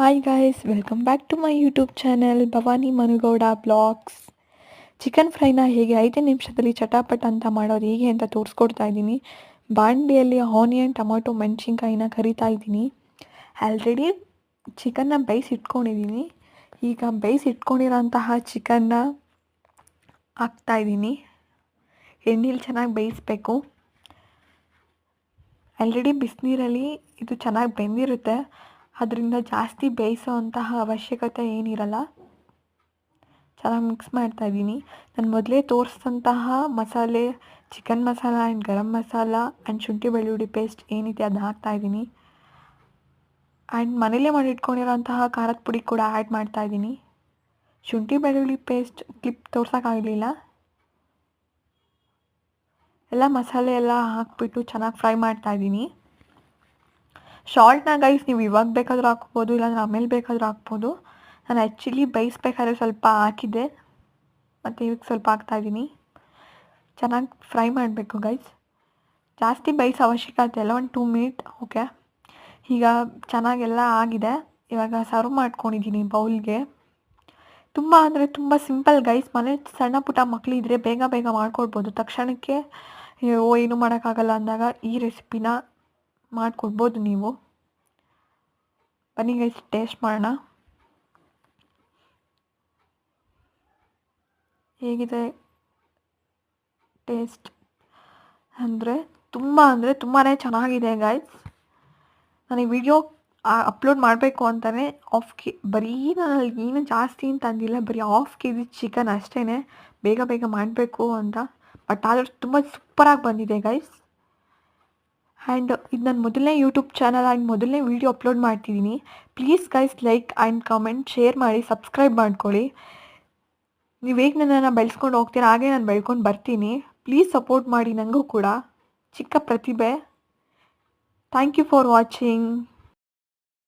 Hi guys welcome back to my YouTube channel Bhavani Manugowda blogs chicken ಫ್ರೈನ ಹೇಗೆ ಐದು ನಿಮಿಷದಲ್ಲಿ ಚಟಾಪಟ್ ಅಂತ ಮಾಡೋದು ಹೇಗೆ ಅಂತ ತೋರಿಸ್ಕೊಡ್ತಾ ಇದ್ದೀನಿ. ಬಾಂಡಿಯಲ್ಲಿ ಆನಿಯನ್, ಟೊಮೊಟೊ, ಮೆಣಸಿನ್ಕಾಯಿನ ಕರಿತಾ ಇದ್ದೀನಿ. ಆಲ್ರೆಡಿ ಚಿಕನ್ನ ಬೇಯಿಸಿ ಇಟ್ಕೊಂಡಿದ್ದೀನಿ. ಈಗ ಬೇಯಿಸಿ ಇಟ್ಕೊಂಡಿರೋಂತಹ ಚಿಕನ್ನ ಹಾಕ್ತಾ ಇದ್ದೀನಿ. ಎಣ್ಣೆಲಿ ಚೆನ್ನಾಗಿ ಬೇಯಿಸ್ಬೇಕು. ಆಲ್ರೆಡಿ ಬಿಸಿನೀರಲ್ಲಿ ಇದು ಚೆನ್ನಾಗಿ ಬೆಂದಿರುತ್ತೆ. ಅದರಿಂದ ಜಾಸ್ತಿ ಬೇಯಿಸೋ ಅಂತಹ ಅವಶ್ಯಕತೆ ಏನಿರಲ್ಲ. ಚೆನ್ನಾಗಿ ಮಿಕ್ಸ್ ಮಾಡ್ತಾ ಇದ್ದೀನಿ. ನಾನು ಮೊದಲೇ ತೋರಿಸಿದಂತಹ ಮಸಾಲೆ chicken masala and garam masala and ಶುಂಠಿ ಬೆಳ್ಳುಳ್ಳಿ ಪೇಸ್ಟ್ ಏನಿದೆ ಅದನ್ನ ಹಾಕ್ತಾ ಇದ್ದೀನಿ. ಆ್ಯಂಡ್ ಮನೇಲೇ ಮಾಡಿಟ್ಕೊಂಡಿರೋಂತಹ ಖಾರದ ಪುಡಿ ಕೂಡ ಆ್ಯಡ್ ಮಾಡ್ತಾ ಇದ್ದೀನಿ. ಶುಂಠಿ ಬೆಳ್ಳುಳ್ಳಿ ಪೇಸ್ಟ್ ಕ್ಲಿಪ್ ತೋರ್ಸೋಕ್ಕಾಗಲಿಲ್ಲ ಎಲ್ಲ ಮಸಾಲೆ ಎಲ್ಲ ಹಾಕ್ಬಿಟ್ಟು ಚೆನ್ನಾಗಿ ಫ್ರೈ ಮಾಡ್ತಾ ಇದ್ದೀನಿ. ಶಾಲ್ಟ್ನ ಗೈಸ್ ನೀವು ಇವಾಗ ಬೇಕಾದರೂ ಹಾಕ್ಬೋದು, ಇಲ್ಲಾಂದ್ರೆ ಆಮೇಲೆ ಬೇಕಾದರೂ ಹಾಕ್ಬೋದು. ನಾನು ಆ್ಯಕ್ಚುಲಿ ಬೇಯಿಸ್ಬೇಕಾದ್ರೆ ಸ್ವಲ್ಪ ಹಾಕಿದ್ದೆ. ಮತ್ತು ಇವಾಗ ಸ್ವಲ್ಪ ಹಾಕ್ತಾಯಿದ್ದೀನಿ ಚೆನ್ನಾಗಿ ಫ್ರೈ ಮಾಡಬೇಕು ಗೈಸ್ ಜಾಸ್ತಿ ಬೈಸ್ ಅವಶ್ಯಕತೆ ಇಲ್ಲ ಒಂದು ಟೂ ಮಿನಿಟ್ ಓಕೆ ಈಗ ಚೆನ್ನಾಗೆಲ್ಲ ಆಗಿದೆ. ಇವಾಗ ಸರ್ವ್ ಮಾಡ್ಕೊಂಡಿದ್ದೀನಿ ಬೌಲ್ಗೆ. ತುಂಬ ಅಂದರೆ ತುಂಬ ಸಿಂಪಲ್ ಗೈಸ್ ಮನೆ ಸಣ್ಣ ಪುಟ್ಟ ಮಕ್ಕಳಿದ್ರೆ ಬೇಗ ಬೇಗ ಮಾಡ್ಕೊಡ್ಬೋದು. ತಕ್ಷಣಕ್ಕೆ ಓ ಏನು ಮಾಡೋಕ್ಕಾಗಲ್ಲ ಅಂದಾಗ ಈ ರೆಸಿಪಿನ ಮಾಡಿಕೊಡ್ಬೋದು ನೀವು. ಬನ್ನಿ ಗೈಸ್ ಟೇಸ್ಟ್ ಮಾಡೋಣ. ಹೇಗಿದೆ ಟೇಸ್ಟ್ ಅಂದರೆ ತುಂಬ ಅಂದರೆ ತುಂಬಾ ಚೆನ್ನಾಗಿದೆ ಗೈಸ್ ನನಗೆ ವಿಡಿಯೋ ಅಪ್ಲೋಡ್ ಮಾಡಬೇಕು ಅಂತಲೇ ಆಫ್ ಕೆ, ಬರೀ ನಾನು ಏನು ಜಾಸ್ತಿ ಅಂತ ಅಂದಿಲ್ಲ, ಬರೀ ಆಫ್ ಕೆ ಜಿ ಚಿಕನ್ ಅಷ್ಟೇ ಬೇಗ ಬೇಗ ಮಾಡಬೇಕು ಅಂತ. ಬಟ್ ಆದರೂ ತುಂಬ ಸೂಪರಾಗಿ ಬಂದಿದೆ ಗೈಸ್ ಆ್ಯಂಡ್ ಇದು ನಾನು ಮೊದಲನೇ ಯೂಟ್ಯೂಬ್ ಚಾನಲ್ ಆ್ಯಂಡ್ ಮೊದಲನೇ ವೀಡಿಯೋ ಅಪ್ಲೋಡ್ ಮಾಡ್ತಿದ್ದೀನಿ please guys like and comment share ಮಾಡಿ ಸಬ್ಸ್ಕ್ರೈಬ್ ಮಾಡ್ಕೊಳ್ಳಿ. ನೀವು ಹೇಗೆ ನನ್ನನ್ನು ಬೆಳೆಸ್ಕೊಂಡು ಹೋಗ್ತೀರ, ಹಾಗೆ ನಾನು ಬೆಳ್ಕೊಂಡು ಬರ್ತೀನಿ. ಪ್ಲೀಸ್ ಸಪೋರ್ಟ್ ಮಾಡಿ ನನಗೂ ಕೂಡ. ಚಿಕ್ಕ ಪ್ರತಿಭೆ. Thank you for watching